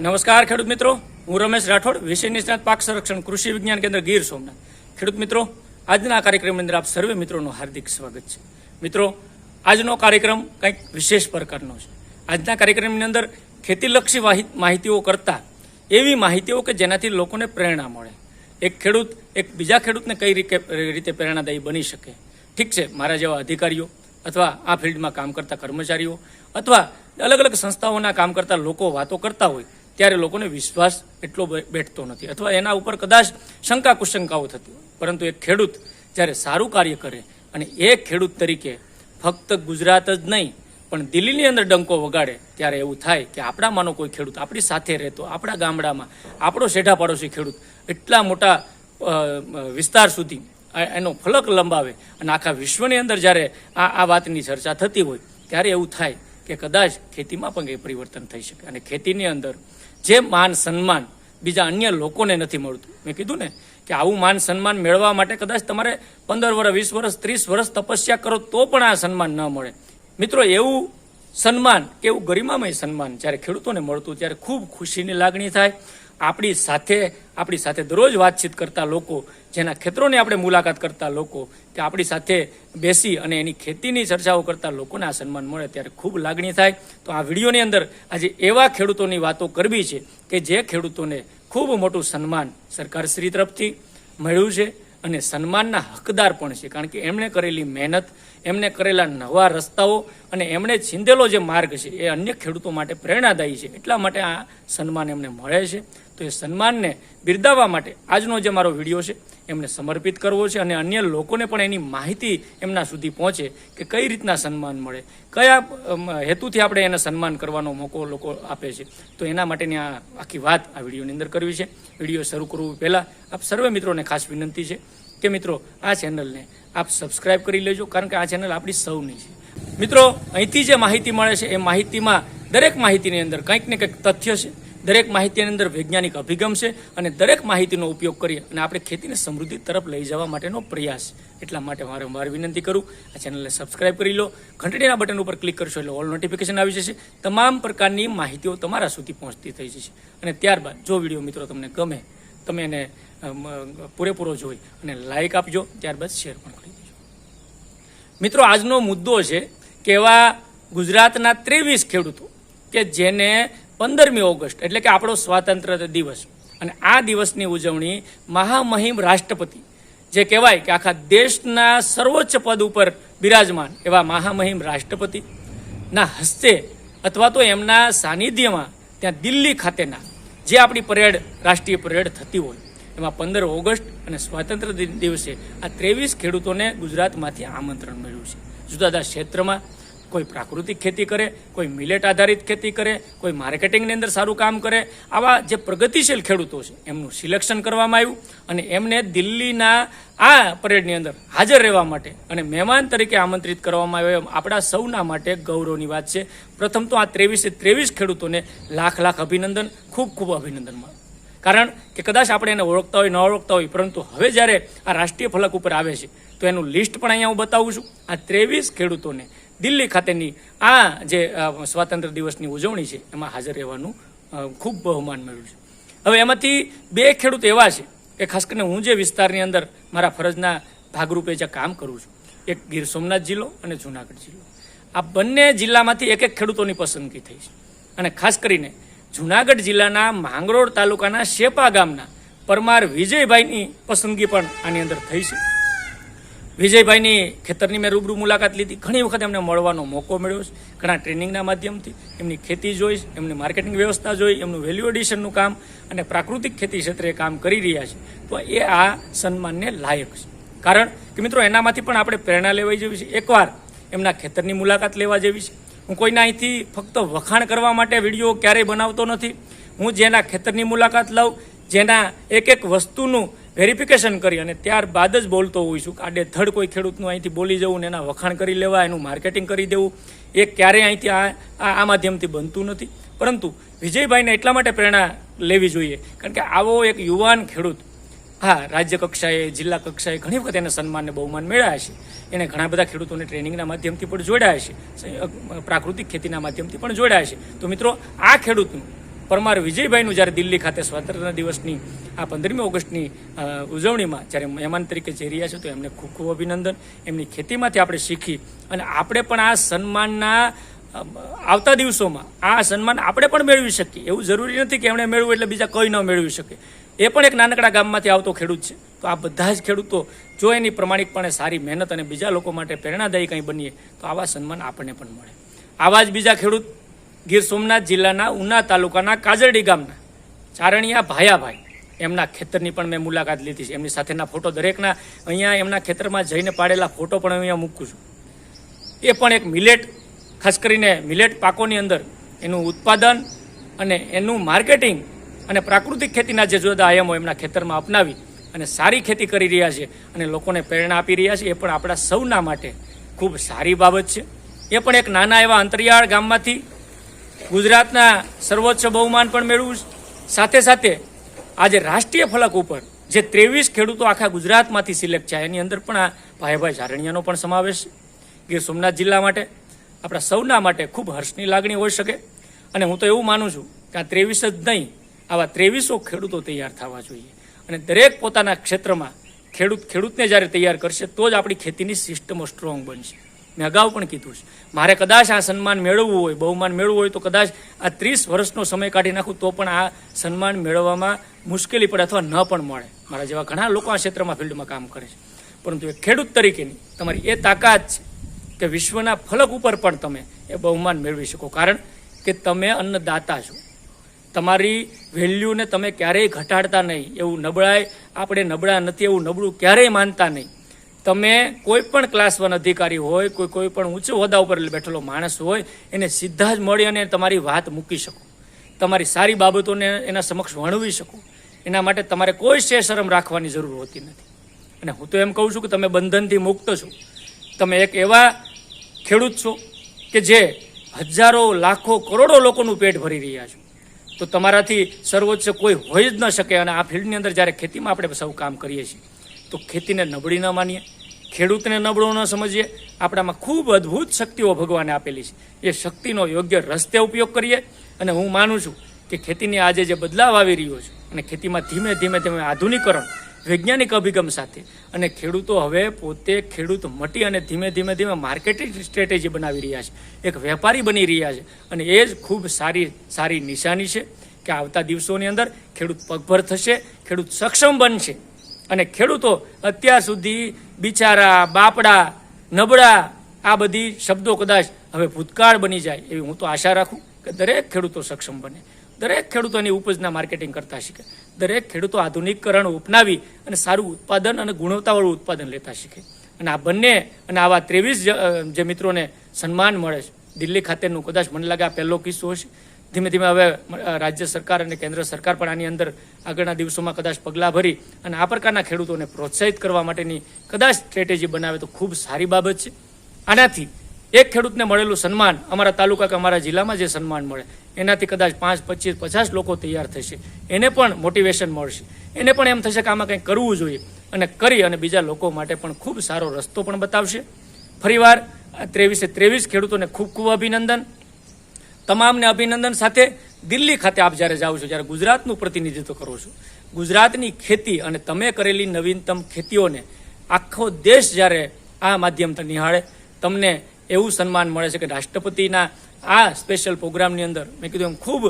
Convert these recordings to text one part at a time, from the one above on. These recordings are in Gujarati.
નમસ્કાર ખેડૂત મિત્રો. હું રમેશ રાઠોડ વિષય નિષ્ણાત પાક સંરક્ષણ કૃષિ વિજ્ઞાન કેન્દ્ર ગીર સોમનાથ. ખેડૂત મિત્રો, આજના કાર્યક્રમની અંદર આપ સર્વે મિત્રોનું હાર્દિક સ્વાગત છે. મિત્રો, આજનો કાર્યક્રમ કંઈક વિશેષ પ્રકારનો છે. આજના કાર્યક્રમની અંદર ખેતીલક્ષી માહિતીઓ કરતા એવી માહિતીઓ કે જેનાથી લોકોને પ્રેરણા મળે. એક ખેડૂત, એક બીજા ખેડૂતને કઈ રીતે પ્રેરણાદાયી બની શકે? ઠીક છે, મારા જેવા અધિકારીઓ અથવા આ ફિલ્ડમાં કામ કરતા કર્મચારીઓ અથવા અલગ અલગ સંસ્થાઓના કામ કરતા લોકો વાતો કરતા હોય ત્યારે લોકોને વિશ્વાસ એટલો બેઠતો નથી. અથવા એના ઉપર કદાચ શંકા કુશંકાઓ થતી પરંતુ એક ખેડૂત જ્યારે સારું કાર્ય કરે અને એ ખેડૂત તરીકે ફક્ત ગુજરાત જ નહીં, પણ દિલ્હીની અંદર ડંકો વગાડે, ત્યારે એવું થાય કે આપણામાંનો કોઈ ખેડૂત આપણી સાથે રહેતો, આપણા ગામડામાં, આપણો શેઠા પાડોશી ખેડૂત એટલા મોટા વિસ્તાર સુધી એનો ફલક લંબાવે અને આખા વિશ્વની અંદર જ્યારે આ આ વાતની ચર્ચા થતી હોય, ત્યારે એવું થાય કે કદાચ ખેતીમાં પણ કંઈ પરિવર્તન થઈ શકે. અને ખેતીની અંદર જે માન સન્માન બીજા અન્ય લોકોને નથી મળતું. મેં કીધું ને કે આવું માન સન્માન મેળવવા માટે કદાચ તમારે પંદર વર્ષ વીસ વર્ષ ત્રીસ વર્ષ તપસ્યા કરો તો પણ આ સન્માન ન મળે. મિત્રો, એવું સન્માન કે એવું ગરિમામય સન્માન જ્યારે ખેડૂતોને મળતું ત્યારે ખૂબ ખુશીની લાગણી થાય. આપણી સાથે આપણી સાથે દરરોજ વાતચીત કરતા લોકો, જેના ખેતરોની આપણે મુલાકાત કરતા લોકો, કે આપણી સાથે બેસી અને એની ખેતીની ચર્ચાઓ કરતા લોકોને આ સન્માન મળે ત્યારે ખૂબ લાગણી થાય. તો આ વિડીયોની અંદર આજે એવા ખેડૂતોની વાતો કરવી છે કે જે ખેડૂતોને ખૂબ મોટું સન્માન સરકારશ્રી તરફથી મળ્યું છે. અને સન્માનના હકદાર પણ છે. કારણ કે એમણે કરેલી મહેનત, એમણે કરેલા નવા રસ્તાઓ અને એમણે છીંધેલો જે માર્ગ છે એ અન્ય ખેડૂતો માટે પ્રેરણાદાયી છે. એટલા માટે આ સન્માન એમને મળે છે. તો એ સન્માનને બિરદાવવા માટે આજનો જે મારો વીડિયો છે એમને સમર્પિત કરવો છે અને અન્ય લોકોને પણ એની માહિતી એમના સુધી પહોંચે કે કઈ રીતના સન્માન મળે. કયા હેતુથી આપણે એને સન્માન કરવાનો મોકો લોકો આપે છે. તો એના માટેની આ આખી વાત આ વિડીયોની અંદર કરવી છે. વીડિયો શરૂ કરવું પહેલાં આપ સર્વે મિત્રોને ખાસ વિનંતી છે કે મિત્રો આ ચેનલને આપ સબસ્ક્રાઈબ કરી લેજો કારણ કે આ ચેનલ આપણી સૌની છે. મિત્રો, અહીંથી જે માહિતી મળે છે એ માહિતીમાં દરેક માહિતીની અંદર કંઈક ને કંઈક તથ્ય છે. દરેક માહિતીની અંદર વૈજ્ઞાનિક અભિગમ છે અને દરેક માહિતીનો ઉપયોગ કરી અને આપણે ખેતીને સમૃદ્ધિ તરફ લઈ જવા માટેનો પ્રયાસ એટલા માટે વારંવાર વિનંતી કરું, આ ચેનલને સબસ્ક્રાઇબ કરી લો, ઘંટડીના બટન ઉપર ક્લિક કરશો એટલે ઓલ નોટિફિકેશન આવી જશે. તમામ પ્રકારની માહિતીઓ તમારા સુધી પહોંચતી થઈ જશે. અને ત્યારબાદ, જો વીડિયો મિત્રો તમને ગમે, તમે એને પૂરેપૂરો જોઈ અને લાઇક આપજો, ત્યારબાદ શેર પણ કરી દેજો. મિત્રો, આજનો મુદ્દો છે કે એવા ગુજરાતના ત્રેવીસ ખેડૂતો કે જેને પંદરમી ઓગસ્ટ, એટલે કે આપણો સ્વાતંત્ર્ય દિવસ. અને આ દિવસની ઉજવણી મહામહિમ રાષ્ટ્રપતિ, જે કહેવાય કે આખા દેશના સર્વોચ્ચ પદ ઉપર બિરાજમાન એવા મહામહિમ રાષ્ટ્રપતિ, ના હસ્તે અથવા તો એમના સાનિધ્યમાં ત્યાં દિલ્હી ખાતેના જે આપણી પરેડ, રાષ્ટ્રીય પરેડ થતી હોય, એમાં પંદર ઓગસ્ટ અને સ્વાતંત્ર્ય દિવસે આ ત્રેવીસ ખેડૂતોને ગુજરાતમાંથી આમંત્રણ મળ્યું છે. જુદા જુદા ક્ષેત્રમાં કોઈ પ્રાકૃતિક ખેતી કરે, કોઈ મિલેટ આધારિત ખેતી કરે, કોઈ માર્કેટિંગની અંદર સારું કામ કરે, આવા જે પ્રગતિશીલ ખેડૂતો છે, એમનું સિલેક્શન કરવામાં આવ્યું અને એમને દિલ્હીના આ પરેડની અંદર હાજર રહેવા માટે અને મહેમાન તરીકે આમંત્રિત કરવામાં આવ્યો એમ આપણા સૌના માટે ગૌરવની વાત છે. પ્રથમ તો આ ત્રેવીસે ત્રેવીસ ખેડૂતોને લાખ લાખ અભિનંદન, ખૂબ ખૂબ અભિનંદન કારણ કે કદાચ આપણે એને ઓળખતા હોય, ન ઓળખતા હોય, પરંતુ હવે જ્યારે આ રાષ્ટ્રીય ફલક ઉપર આવે છે, તો એનું લિસ્ટ પણ અહીંયા હું બતાવું છું. આ ત્રેવીસ ખેડૂતોને દિલ્હી ખાતેની આ જે સ્વાતંત્ર્ય દિવસની ઉજવણી છે, એમાં હાજર રહેવાનું ખૂબ બહુમાન મળ્યું છે. હવે એમાંથી બે ખેડૂત એવા છે કે ખાસ કરીને હું જે વિસ્તારની અંદર મારા ફરજના ભાગરૂપે જે કામ કરું છું, એક ગીર સોમનાથ જિલ્લો અને જુનાગઢ જિલ્લો. આ બંને જિલ્લામાંથી એક એક ખેડૂતોની પસંદગી થઈ છે. અને ખાસ કરીને જુનાગઢ જિલ્લાના માંગરોળ તાલુકાના શેપા ગામના પરમાર વિજયભાઈની પસંદગી પણ આની અંદર થઈ છે. વિજયભાઈની ખેતરની મેં રૂબરૂ મુલાકાત લીધી. ઘણી વખત એમને મળવાનો મોકો મળ્યો છે. ઘણા ટ્રેનિંગના માધ્યમથી એમની ખેતી જોઈ, એમની માર્કેટિંગ વ્યવસ્થા જોઈ, એમનું વેલ્યુ એડિશનનું કામ અને પ્રાકૃતિક ખેતી ક્ષેત્રે કામ કરી રહ્યા છે. તો એ આ સન્માનને લાયક છે. કારણ કે મિત્રો, એનામાંથી પણ આપણે પ્રેરણા લેવાઈ જેવી છે. એકવાર એમના ખેતરની મુલાકાત લેવા જેવી છે. હું કોઈના અહીંથી ફક્ત વખાણ કરવા માટે વીડિયો ક્યારેય બનાવતો નથી. હું જેના ખેતરની મુલાકાત લઉં, જેના એક એક વસ્તુનું વેરિફિકેશન કરી અને ત્યારબાદ જ બોલતો હોઉં છું આડે ધડ કોઈ ખેડૂતનું અહીંથી બોલી જવું ને એના વખાણ કરી લેવા, એનું માર્કેટિંગ કરી દેવું. એ ક્યારેય અહીંથી આ આ માધ્યમથી બનતું નથી. પરંતુ વિજયભાઈને એટલા માટે પ્રેરણા લેવી જોઈએ. કારણ કે આવો એક યુવાન ખેડૂત, હા, રાજ્ય કક્ષાએ, જિલ્લા કક્ષાએ ઘણી વખત એને સન્માનને બહુમાન મેળવ્યા છે. એને ઘણા બધા ખેડૂતોને ટ્રેનિંગના માધ્યમથી પણ જોડાયા છે. પ્રાકૃતિક ખેતીના માધ્યમથી પણ જોડાયા છે. તો મિત્રો, આ ખેડૂતનું પરમાર વિજયભાઈનું જ્યારે દિલ્હી ખાતે સ્વાતંત્ર્ય દિવસની, આ પંદરમી ઓગસ્ટની ઉજવણીમાં જ્યારે મહેમાન તરીકે જઈ રહ્યા છે તો એમને ખૂબ ખૂબ અભિનંદન. એમની ખેતીમાંથી આપણે શીખી અને આપણે પણ આ સન્માનના આવતા દિવસોમાં આ સન્માન આપણે પણ મેળવી શકીએ. એવું જરૂરી નથી કે એમણે મેળવ્યું એટલે બીજા કોઈ ન મેળવી શકે. એ પણ એક નાનકડા ગામમાંથી આવતો ખેડૂત છે. તો આ બધા જ ખેડૂતો જો એની પ્રમાણિકપણે સારી મહેનત અને બીજા લોકો માટે પ્રેરણાદાયી કંઈ બનીએ, તો આવા સન્માન આપણને પણ મળે. આવા જ બીજા ખેડૂત ગીર સોમનાથ જિલ્લાના ઉના તાલુકાના કાજરડી ગામના ચારણિયા ભાયાભાઈ. એમના ખેતરની પણ મેં મુલાકાત લીધી છે. એમની સાથેના ફોટો દરેકના. અહીંયા એમના ખેતરમાં જઈને પાડેલા ફોટો પણ અહીંયા મૂકું છું. એ પણ એક મિલેટ, ખાસ કરીને મિલેટ પાકોની અંદર એનું ઉત્પાદન અને એનું માર્કેટિંગ અને પ્રાકૃતિક ખેતીના જે જુદા આયામો એમના ખેતરમાં અપનાવી અને સારી ખેતી કરી રહ્યા છે અને લોકોને પ્રેરણા આપી રહ્યા છે. એ પણ આપણા સૌના માટે ખૂબ સારી બાબત છે. એ પણ એક નાના એવા અંતરિયાળ ગામમાંથી ગુજરાતના સર્વોચ્ચ બહુમાન પણ મેળવ્યું. સાથે સાથે આજે રાષ્ટ્રીય ફલક ઉપર જે ત્રેવીસ ખેડૂતો આખા ગુજરાતમાંથી સિલેક્ટ છે એની અંદર પણ આ ભાઈભાઈ ઝારણિયાનો પણ સમાવેશ છે. ગીર સોમનાથ જિલ્લા માટે આપણા સૌના માટે ખૂબ હર્ષની લાગણી હોઈ શકે. અને હું તો એવું માનું છું કે આ ત્રેવીસ જ નહીં, આવા ત્રેવીસો ખેડૂતો તૈયાર થવા જોઈએ. અને દરેક પોતાના ક્ષેત્રમાં ખેડૂત ખેડૂતને જ્યારે તૈયાર કરશે, તો જ આપણી ખેતીની સિસ્ટમો સ્ટ્રોંગ બનશે. મેં અગાઉ પણ કીધું છે. મારે કદાચ આ સન્માન મેળવવું હોય, બહુમાન મેળવવું હોય, તો કદાચ આ ત્રીસ વર્ષનો સમય કાઢી નાખું તો પણ આ સન્માન મેળવવામાં મુશ્કેલી પડે અથવા ન પણ મળે. મારા જેવા ઘણા લોકો આ ક્ષેત્રમાં ફિલ્ડમાં કામ કરે છે. પરંતુ એક ખેડૂત તરીકેની તમારી એ તાકાત છે કે વિશ્વના ફલક ઉપર પણ તમે એ બહુમાન મેળવી શકો. કારણ કે તમે અન્નદાતા છો. તમારી વેલ્યુને તમે ક્યારેય ઘટાડતા નહીં. એવું નબળાઈ, આપણે નબળા નથી, એવું નબળું ક્યારેય માનતા નહીં. તમે કોઈ પણ ક્લાસ વન અધિકારી હોય, કોઈ કોઈ પણ ઊંચો હોદ્દા ઉપર બેઠેલો માણસ હોય, એને સીધા જ મળી અને તમારી વાત મૂકી શકો. તમારી સારી બાબતોને એના સમક્ષ વણવી શકો. એના માટે તમારે કોઈ શે શરમ રાખવાની જરૂર હોતી નથી. અને હું તો એમ કહું છું કે તમે બંધનથી મુક્ત છો. તમે એક એવા ખેડૂત છો કે જે હજારો, લાખો, કરોડો લોકોનું પેટ ભરી રહ્યા છો. તો તમારાથી સર્વોચ્ચ કોઈ હોય જ ન શકે અને આ ફિલ્ડની અંદર જ્યારે ખેતીમાં આપણે સૌ કામ કરીએ છીએ, તો ખેતીને નબળી ન માનીએ. ખેડૂતને નબળો ન સમજીએ, આપણામાં ખૂબ અદ્ભુત શક્તિઓ ભગવાને આપેલી છે. એ શક્તિનો યોગ્ય રસ્તે ઉપયોગ કરીએ અને હું માનું છું કે ખેતીની આજે જે બદલાવ આવી રહ્યો છે અને ખેતીમાં ધીમે ધીમે ધીમે આધુનિકરણ વૈજ્ઞાનિક અભિગમ સાથે અને ખેડૂતો હવે પોતે ખેડૂત મટી અને ધીમે ધીમે ધીમે માર્કેટિંગ સ્ટ્રેટેજી બનાવી રહ્યા છે, એક વેપારી બની રહ્યા છે અને એ જ ખૂબ સારી સારી નિશાની છે કે આવતા દિવસોની અંદર ખેડૂત પગભર થશે, ખેડૂત સક્ષમ બનશે. અને ખેડૂતો અત્યાર સુધી બિચારા, બાપડા, નબળા, આ બધી શબ્દો કદાચ હવે ભૂતકાળ બની જાય એવી હું તો આશા રાખું કે દરેક ખેડૂતો સક્ષમ બને. દરેક ખેડૂતોની ઉપજના માર્કેટિંગ કરતા શીખે. દરેક ખેડૂતો આધુનિકરણ અપનાવી અને સારું ઉત્પાદન અને ગુણવત્તાવાળું ઉત્પાદન લેતા શીખે. અને આ બંને અને આવા ત્રેવીસ જે મિત્રોને સન્માન મળે છે. દિલ્હી ખાતેનું કદાચ મને લાગે આ પહેલો કિસ્સો હશે. ધીમે ધીમે હવે રાજ્ય સરકાર અને કેન્દ્ર સરકાર પણ આની અંદર આગળના દિવસોમાં કદાચ પગલાં ભરી અને આ પ્રકારના ખેડૂતોને પ્રોત્સાહિત કરવા માટેની કદાચ સ્ટ્રેટેજી બનાવે તો ખૂબ સારી બાબત છે. આનાથી એક ખેડૂતને મળેલું સન્માન અમારા તાલુકા કે અમારા જિલ્લામાં જે સન્માન મળે, એનાથી કદાચ પાંચ, પચીસ, પચાસ લોકો તૈયાર થશે. એને પણ મોટિવેશન મળશે. એને પણ એમ થશે કે આમાં કંઈક કરવું જોઈએ અને કરી અને બીજા લોકો માટે પણ ખૂબ સારો રસ્તો પણ બતાવશે. ફરીવાર ત્રેવીસે ત્રેવીસ ખેડૂતોને ખૂબ ખૂબ અભિનંદન. તમામને અભિનંદન સાથે દિલ્હી ખાતે આપ જ્યારે જાઓ છો જ્યારે ગુજરાતનું પ્રતિનિધિત્વ કરો છો. ગુજરાતની ખેતી અને તમે કરેલી નવીનતમ ખેતીઓને આખો દેશ જ્યારે આ માધ્યમથી નિહાળે, તમને એવું સન્માન મળે છે કે રાષ્ટ્રપતિના આ સ્પેશિયલ પ્રોગ્રામની અંદર મેં કીધું એમ ખૂબ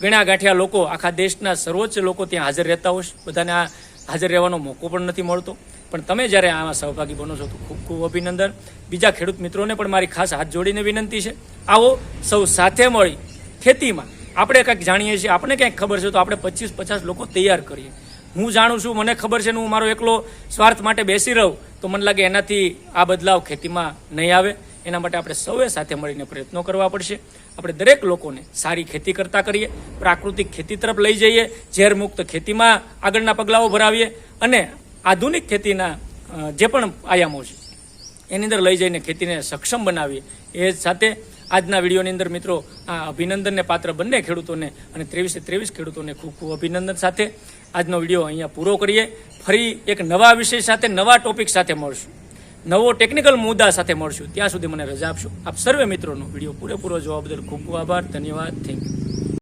ગણ્યા ગાંઠિયા લોકો આખા દેશના સર્વોચ્ચ લોકો ત્યાં હાજર રહેતા હોય બધાને આ હાજર રહેવાનો મોકો પણ નથી મળતો. પણ તમે જ્યારે આમાં સહભાગી બનો છો તો ખૂબ ખૂબ અભિનંદન. બીજા ખેડૂત મિત્રોને પણ મારી ખાસ હાથ જોડીને વિનંતી છે. આવો સૌ સાથે મળી. ખેતીમાં આપણે કંઈક જાણીએ છીએ આપણે કંઈક ખબર છે તો આપણે પચીસ પચાસ લોકો તૈયાર કરીએ. હું જાણું છું, મને ખબર છે ને હું મારો એકલો સ્વાર્થ માટે બેસી રહું, તો મને લાગે એનાથી આ બદલાવ ખેતીમાં નહીં આવે. એના માટે આપણે સૌએ સાથે મળીને પ્રયત્નો કરવા પડશે. આપણે દરેક લોકોને સારી ખેતી કરતા કરીએ, પ્રાકૃતિક ખેતી તરફ લઈ જઈએ, ઝેર મુક્ત ખેતીમાં આગળના પગલાઓ ભરાવીએ અને આધુનિક ખેતીના જે પણ આયામો છે, એની અંદર લઈ જઈને ખેતીને સક્ષમ બનાવીએ. એ સાથે આજના વિડીયોની અંદર મિત્રો આ અભિનંદનને પાત્ર બંને ખેડૂતોને અને ત્રેવીસે ત્રેવીસ ખેડૂતોને ખૂબ ખૂબ અભિનંદન સાથે આજનો વીડિયો અહીંયા પૂરો કરીએ. ફરી એક નવા વિષય સાથે, નવા ટોપિક સાથે મળશું. નવો ટેકનિકલ મુદ્દા સાથે મળશું. ત્યાં સુધી મને રજા આપશો. આપ સર્વે મિત્રોનો વીડિયો પૂરેપૂરો જોવા બદલ ખૂબ ખૂબ આભાર. ધન્યવાદ. Thank you